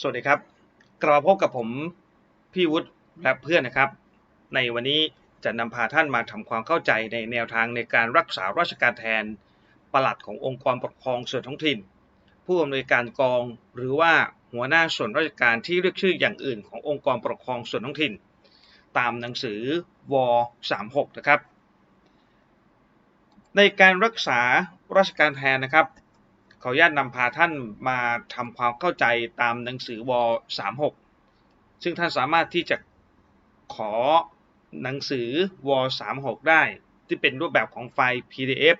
สวัสดีครับ กลับมาพบกับผมพี่วุฒิและเพื่อนนะครับ ในวันนี้จะนำพาท่านมาทำความเข้าใจในแนวทางในการรักษาราชการแทนปลัดขององค์กรปกครองส่วนท้องถิ่น ผู้อำนวยการกอง หรือว่าหัวหน้าส่วนราชการที่เรียกชื่ออย่างอื่นขององค์กรปกครองส่วนท้องถิ่น ตามหนังสือว36นะครับ ในการรักษาราชการแทนนะครับ ออนุญาตนำพาท่านมาทำความเข้าใจตามหนังสือว36 ซึ่งท่านสามารถที่จะขอหนังสือว36 ได้ที่เป็นรูปแบบของไฟล์ PDF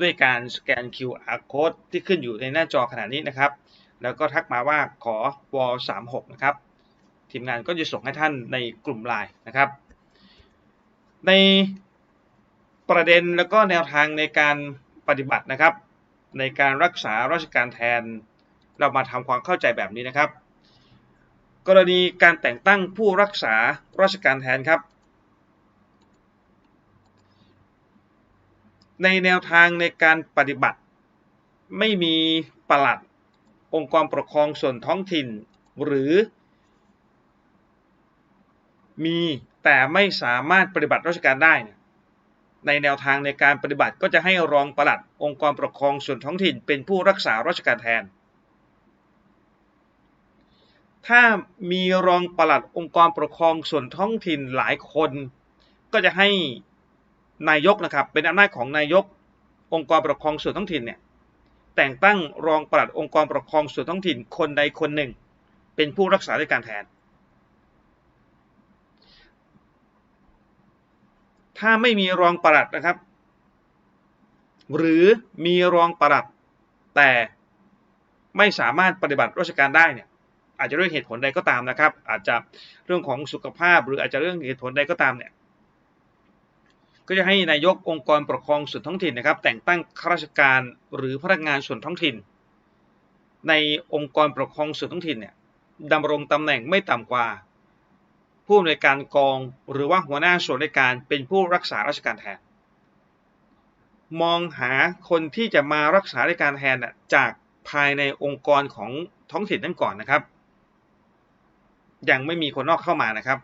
ด้วยการสแกน QR code ที่ขึ้นอยู่ในหน้าจอขณะนี้นะครับ แล้วก็ทักมาว่าขอว36 นะครับ ทีมงานก็จะส่งให้ท่านในกลุ่มไลน์นะครับ ในประเด็นแล้วก็แนวทางในการปฏิบัตินะครับ ในการรักษาราชการแทน เรามาทำความเข้าใจแบบนี้นะครับ กรณีการแต่งตั้งผู้รักษาราชการแทนครับ ในแนวทางในการปฏิบัติ ไม่มีปลัดองค์กรปกครองส่วนท้องถิ่น หรือ มีแต่ไม่สามารถปฏิบัติราชการได้เนี่ย ในแนวทางในการปฏิบัติก็จะให้รองปลัดองค์กรปกครองส่วนท้องถิ่นเป็นผู้รักษาราชการแทน ถ้ามีรองปลัดองค์กรปกครองส่วนท้องถิ่นหลายคน ก็จะให้นายกนะครับเป็นอำนาจของนายกองค์กรปกครองส่วนท้องถิ่นเนี่ยแต่งตั้งรองปลัดองค์กรปกครองส่วนท้องถิ่นคนใดคนหนึ่ง เป็นผู้รักษาราชการแทน ถ้าไม่มีรองปลัดนะครับ หรือมีรองปลัดแต่ไม่สามารถปฏิบัติราชการได้เนี่ยอาจจะด้วยเหตุผลใดก็ตามนะครับ อาจจะเรื่องของสุขภาพ หรืออาจจะเรื่องเหตุผลใดก็ตามเนี่ยก็จะให้นายกองค์กรปกครองส่วนท้องถิ่นนะครับ แต่งตั้งข้าราชการหรือพนักงานส่วนท้องถิ่น ในองค์กรปกครองส่วนท้องถิ่นเนี่ยดำรงตำแหน่งไม่ต่ำกว่า ผู้อำนวยการกองหรือว่าหัวหน้าส่วนราชการเป็นผู้รักษาราชการแทน มองหาคนที่จะมารักษาราชการแทนจากภายในองค์กรของท้องถิ่นนั่นก่อนนะครับ ยังไม่มีคนนอกเข้ามานะครับ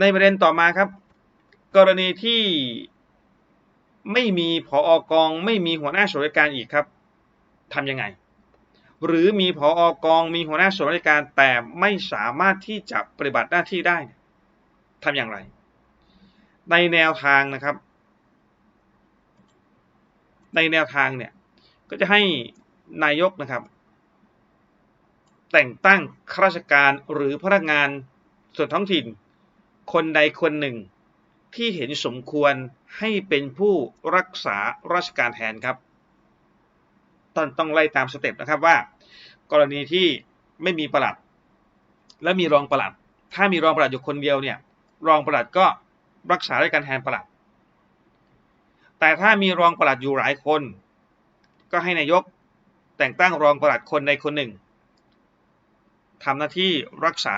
ในประเด็นต่อมาครับ กรณีที่ไม่มีผออกอง ไม่มีหัวหน้าส่วนราชการอีกครับทำยังไง หรือมีผออกองมีหัวหน้าส่วนราชการแต่ไม่สามารถที่จะปฏิบัติหน้าที่ได้ทำอย่างไร ในแนวทางนะครับ ในแนวทางเนี่ยก็จะให้นายกนะครับ แต่งตั้งข้าราชการหรือพนักงานส่วนท้องถิ่น คนใดคนหนึ่งที่เห็นสมควรให้เป็นผู้รักษาราชการแทนครับ ตอนต้องไล่ตามสเต็ปนะครับว่า กรณีที่ไม่มีประหลัด และมีรองประหลัด ถ้ามีรองประหลัดอยู่คนเดียวเนี่ย รองประหลัดก็รักษาราชการแทนประหลัด แต่ถ้ามีรองประหลัดอยู่หลายคน ก็ให้นายกแต่งตั้งรองประหลัดคนใดคนหนึ่งทำหน้าที่รักษา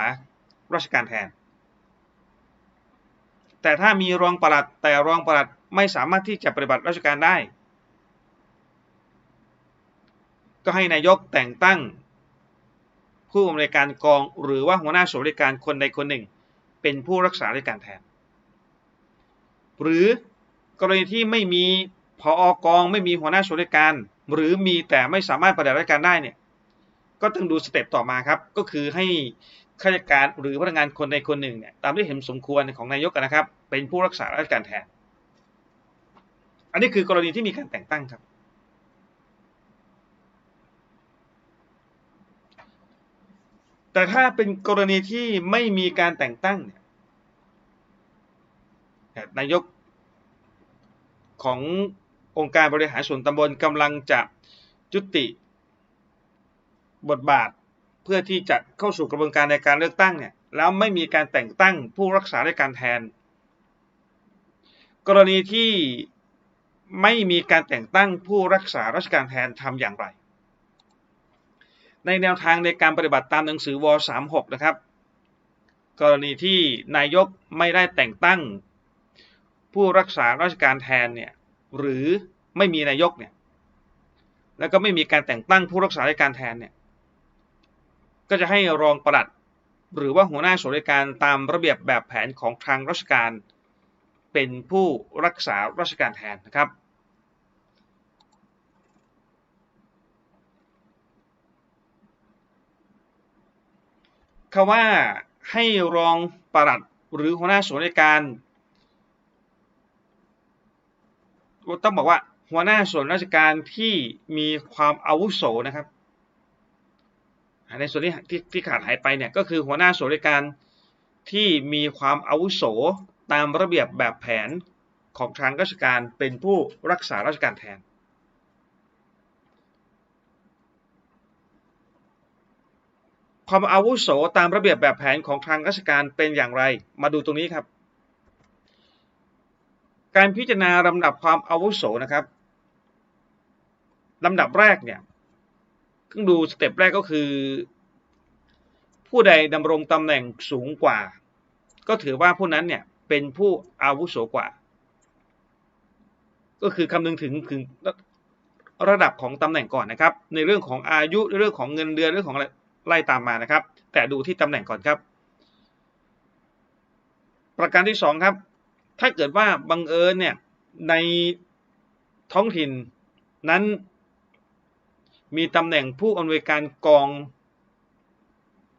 ราชการแทน แต่ถ้ามีรองปลัดแต่รองปลัดไม่สามารถที่จะปฏิบัติราชการได้ ก็ให้นายกแต่งตั้ง ผู้อำนวยการกองหรือว่าหัวหน้าส่วนราชการคนใดคนหนึ่ง เป็นผู้รักษาราชการแทน หรือกรณีที่ไม่มีพออกองไม่มีหัวหน้าส่วนราชการ หรือมีแต่ไม่สามารถปฏิบัติราชการได้เนี่ยก็ต้องดูสเต็ปต่อมาครับ ก็คือให้ข้าราชการหรือพนักงานคนใดคนหนึ่งเนี่ยตามที่เห็นสมควรของนายกนะครับ เป็นผู้รักษาราชการแทน อันนี้คือกรณีที่มีการแต่งตั้งครับ แต่ถ้าเป็นกรณีที่ไม่มีการแต่งตั้งเนี่ยนายกขององค์การบริหารส่วนตำบลกำลังจะจุติบทบาทเพื่อที่จะเข้าสู่กระบวนการในการเลือกตั้งเนี่ยแล้วไม่มีการแต่งตั้งผู้รักษาราชการแทน กรณีที่ไม่มีการแต่งตั้งผู้รักษาราชการแทนทำอย่างไร ในแนวทางในการปฏิบัติตามหนังสือว36นะครับ กรณีที่นายกไม่ได้แต่งตั้ง ผู้รักษาราชการแทนเนี่ยหรือไม่มีนายกเนี่ยแล้วก็ไม่มีการแต่งตั้งผู้รักษาราชการแทนเนี่ยก็จะให้รองปลัด หรือว่าหัวหน้าส่วนราชการตามระเบียบแบบแผนของทางราชการ เป็นผู้รักษาราชการแทนนะครับ คำว่าให้รองปลัดหรือหัวหน้าส่วนราชการต้องบอกว่าหัวหน้าส่วนราชการที่มีความอาวุโสนะครับ ในส่วนที่ทที่ขาดหายไปเนี่ยก็คือหัวหน้าส่วนราชการที่มีความอาวุโสตามระเบียบแบบแผนของทางราชการเป็นผู้รักษาราชการแทน ความอาวุโสตามระเบียบแบบแผนของทางราชการเป็นอย่างไร มาดูตรงนี้ครับ การพิจารณาลำดับความอาวุโสนะครับลำดับแรกเนี่ยต้องดูสเต็ปแรกก็คือ ผู้ใดดำรงตำแหน่งสูงกว่า ก็ถือว่าผู้นั้นเนี่ยเป็นผู้อาวุโสกว่า ก็คือคำนึงถึงถึงระดับของตำแหน่งก่อนนะครับ ในเรื่องของอายุเรื่องของเงินเดือนเรื่องของอะไร ไล่ตามมานะครับ แต่ดูที่ตำแหน่งก่อนครับ ประการที่สองครับ ถ้าเกิดว่าบังเอิญเนี่ยในท้องถิ่นนั้นมีตำแหน่งผู้อำนวยการกอง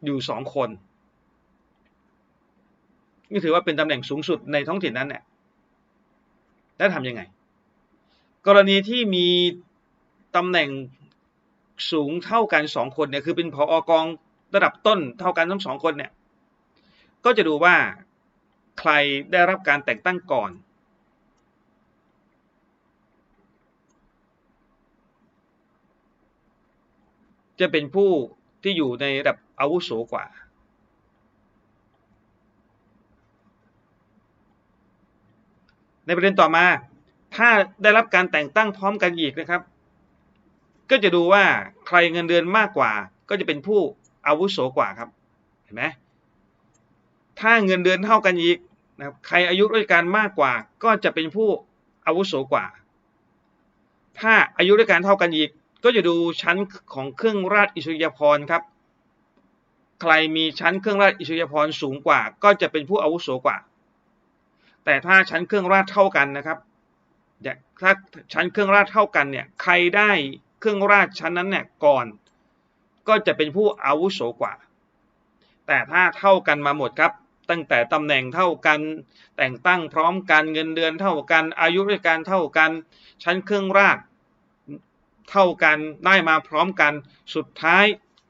อยู่สองคนนี่ถือว่าเป็นตำแหน่งสูงสุดในท้องถิ่นนั้นเนี่ยแล้วทำยังไง กรณีที่มีตำแหน่ง สูงเท่ากันสองคนเนี่ยคือเป็นผออกองระดับต้นเท่ากันทั้งสองคนเนี่ยก็จะดูว่าใครได้รับการแต่งตั้งก่อนจะเป็นผู้ที่อยู่ในระดับอาวุโสกว่า ในประเด็นต่อมา ถ้าได้รับการแต่งตั้งพร้อมกันอีกนะครับ ก็จะดูว่าใครเงินเดือนมากกว่า ก็จะเป็นผู้อาวุโสกว่าครับ เห็นไหมถ้าเงินเดือนเท่ากันอีกนะครับใครอายุราชการมากกว่า ก็จะเป็นผู้อาวุโสกว่า ถ้าอายุราชการเท่ากันอีก ก็จะดูชั้นของเครื่องราชอิสริยาภรณ์ครับ ใครมีชั้นเครื่องราชอิสริยาภรณ์สูงกว่า ก็จะเป็นผู้อาวุโสกว่า แต่ถ้าชั้นเครื่องราชเท่ากันนะครับถ้าชั้นเครื่องราชเท่ากันเนี่ย ใครได้ เครื่องราชชั้นนั้นเนี่ยก่อน ก็จะเป็นผู้อาวุโสกว่า แต่ถ้าเท่ากันมาหมดครับ ตั้งแต่ตำแหน่งเท่ากัน แต่งตั้งพร้อมกันเงินเดือนเท่ากัน อายุราชการเท่ากัน ชั้นเครื่องราชเท่ากันได้มาพร้อมกันสุดท้าย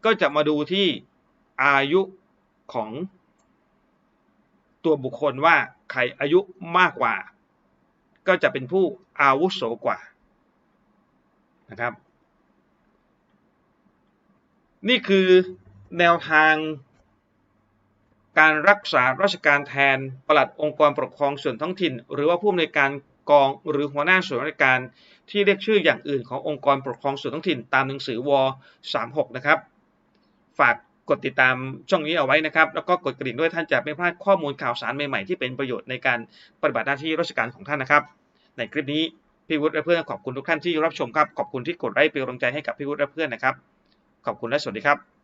ก็จะมาดูที่อายุของตัวบุคคลว่าใครอายุมากกว่า ก็จะเป็นผู้อาวุโสกว่านะครับ นี่คือแนวทางการรักษาราชการแทนปลัดองค์กรปกครองส่วนท้องถิ่น หรือว่าผู้อำนวยการกองหรือหัวหน้าส่วนราชการที่เรียกชื่ออย่างอื่นขององค์กรปกครองส่วนท้องถิ่น ตามหนังสือว36 นะครับ ฝากกดติดตามช่องนี้เอาไว้นะครับ แล้วก็กดกระดิ่งด้วยท่านจะไม่พลาดข้อมูลข่าวสารใหม่ๆที่เป็นประโยชน์ในการปฏิบัติหน้าที่ราชการของท่านนะครับ ในคลิปนี้พี่วุฒิและเพื่อนขอบคุณทุกท่านที่รับชมครับขอบคุณที่กดไลค์เป็นกำลังใจให้กับพี่วุฒิและเพื่อนนะครับ ขอบคุณและสวัสดีครับ